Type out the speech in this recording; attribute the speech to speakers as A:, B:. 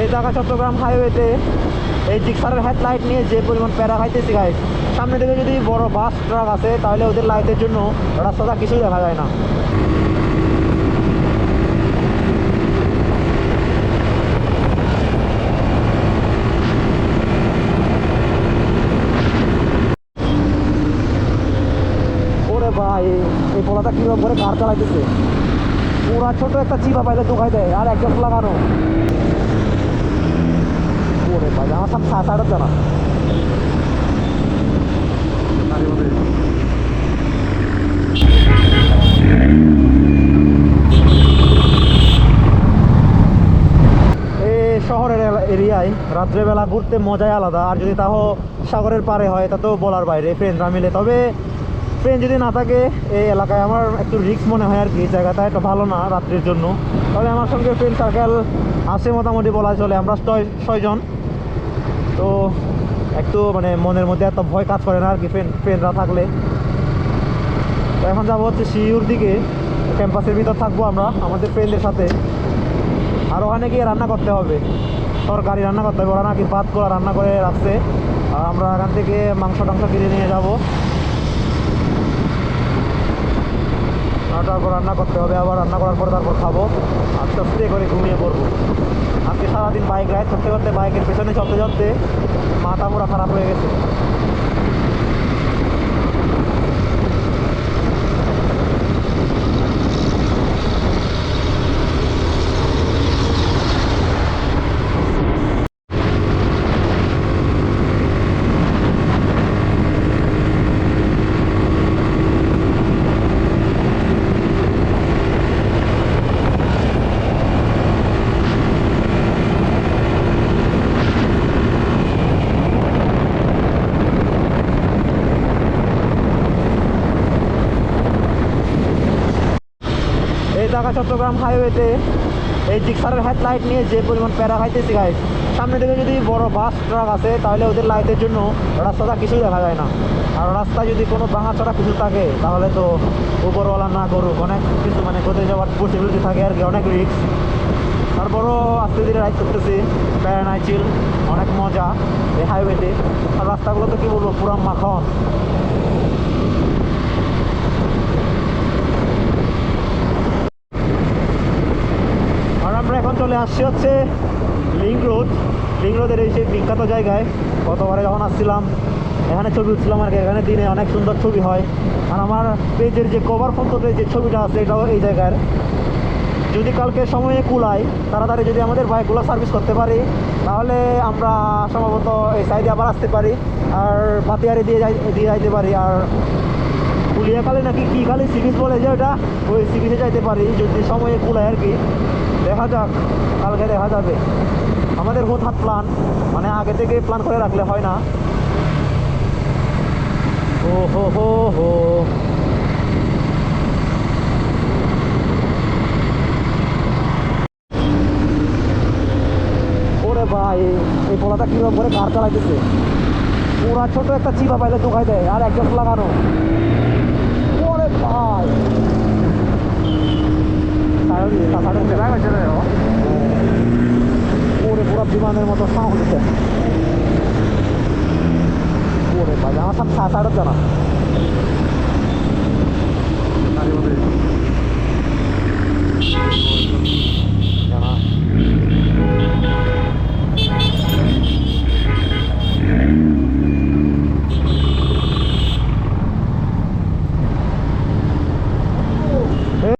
A: এই ঢাকা চট্টগ্রাম হাইওয়েতে এই জিক্সারের হেডলাইট নিয়ে যে পরিমাণ প্যারা খাইতেছি গাইস সামনে থেকে যদি বড় বাস ট্রাক আছে তাহলে ওদের লাইটের জন্য রাস্তাটা কিছুই দেখা যায় না। ভাই, এই পোলাটা কীরকম করে কার চালাইতেছে? পুরা ছোট একটা চিপা পাইলে দোকাই দেয়, আর একজন লাগানো এই শহরের এরিয়ায় রাত্রেবেলা ঘুরতে মজাই আলাদা, আর যদি তাও সাগরের পারে হয়, তা তো বলার বাইরে ফ্রেন্ডরা মিলে। তবে ফ্রেন্ড যদি না থাকে, এই এলাকায় আমার একটু রিস্ক মনে হয় আর কি জায়গাটা একটু ভালো না রাত্রির জন্য। তবে আমার সঙ্গে ফ্রেন্ড সার্কেল আছে মোটামুটি বলা চলে, আমরা ছয় ছয়জন। তো একটু মানে মনের মধ্যে এত ভয় কাজ করে না আর কি ফ্রেন্ড ফ্রেন্ডরা থাকলে। তো এখন যাব হচ্ছে সিউর দিকে, ক্যাম্পাসের ভিতর থাকব আমরা, আমাদের ফ্রেন্ডের সাথে। আর ওখানে গিয়ে রান্না করতে হবে। তরকারি রান্না করতে হবে, ওরা নাকি পাত করা রান্না করে রাখছে। আর আমরা এখান থেকে মাংস টাংস কিনে নিয়ে যাব আর তারপর রান্না করতে হবে, আবার রান্না করার পর তারপর খাব। আস্তে আস্তে করে ঘুমিয়ে পড়ব। আজকে সারাদিন বাইক রাইড করতে করতে বাইকের পেছনে চলতে চলতে মাথা পুরা খারাপ হয়ে গেছে। ঢাকা, চট্টগ্রাম হাইওয়েতে এই জিক্সারের হেডলাইট নিয়ে যে পরিমাণ প্যারা খাইতেছি গাইস সামনে থেকে যদি বড় বাস ট্রাক আছে তাহলে ওদের লাইটের জন্য রাস্তাটা কিছুই দেখা যায় না। আর রাস্তায় যদি কোনো ভাঙা চড়া কিছু থাকে, তাহলে তো উপরওয়ালা না করুক, অনেক কিছু মানে কোথায় যাওয়ার পসিবিলিটি থাকে আর কি, অনেক রিস্ক তারপরও আস্তে ধীরে রাইড করতেছি, প্যারা নাই চিল অনেক মজা এই হাইওয়েতে আর রাস্তাগুলো তো কী বলব, পুরা মাখন আর আমরা এখন চলে আসছি হচ্ছে লিঙ্ক রোড। লিঙ্ক রোডের এই সেই বিখ্যাত জায়গায় গতবারে যখন আসছিলাম, এখানে ছবি উঠছিলাম আর কি। এখানে দিনে অনেক সুন্দর ছবি হয়। আর আমার পেজের যে কভার ফটোতে যে ছবিটা আছে, এটাও এই জায়গার। যদি কালকে সময়ে কুলায়, তাড়াতাড়ি যদি আমাদের বাইকগুলো সার্ভিস করতে পারি, তাহলে আমরা সম্ভবত এই সাইডে আবার আসতে পারি। আর পাতিয়ারে দিয়ে যাই, দিয়ে যাইতে পারি। আর কুলিয়াকালে নাকি কী খালি সিরিজ বলে যে ওটা? ওই সিরিজে যাইতে পারি, যদি সময়ে কুলায় আর কি। দেখা যাক, কালকে দেখা যাবে। আমাদের হঠাৎ প্ল্যান মানে আগে থেকে প্ল্যান করে রাখলে হয় না। ও হো হো হো। ওরে ভাই, এই পোলাটা কীরকম করে কার চালাইতেছে? পুরা ছোট একটা চিপা পাইলে দোকাই দেয়, আর একজন লাগানো। ওরে ভাই সাইড দিয়ে, তার সাইডে দিয়ে। ওরে পুরো বিমানের মতো সাউন্ড দিচ্ছে ওরে ভাই আমার সব সাইড জানা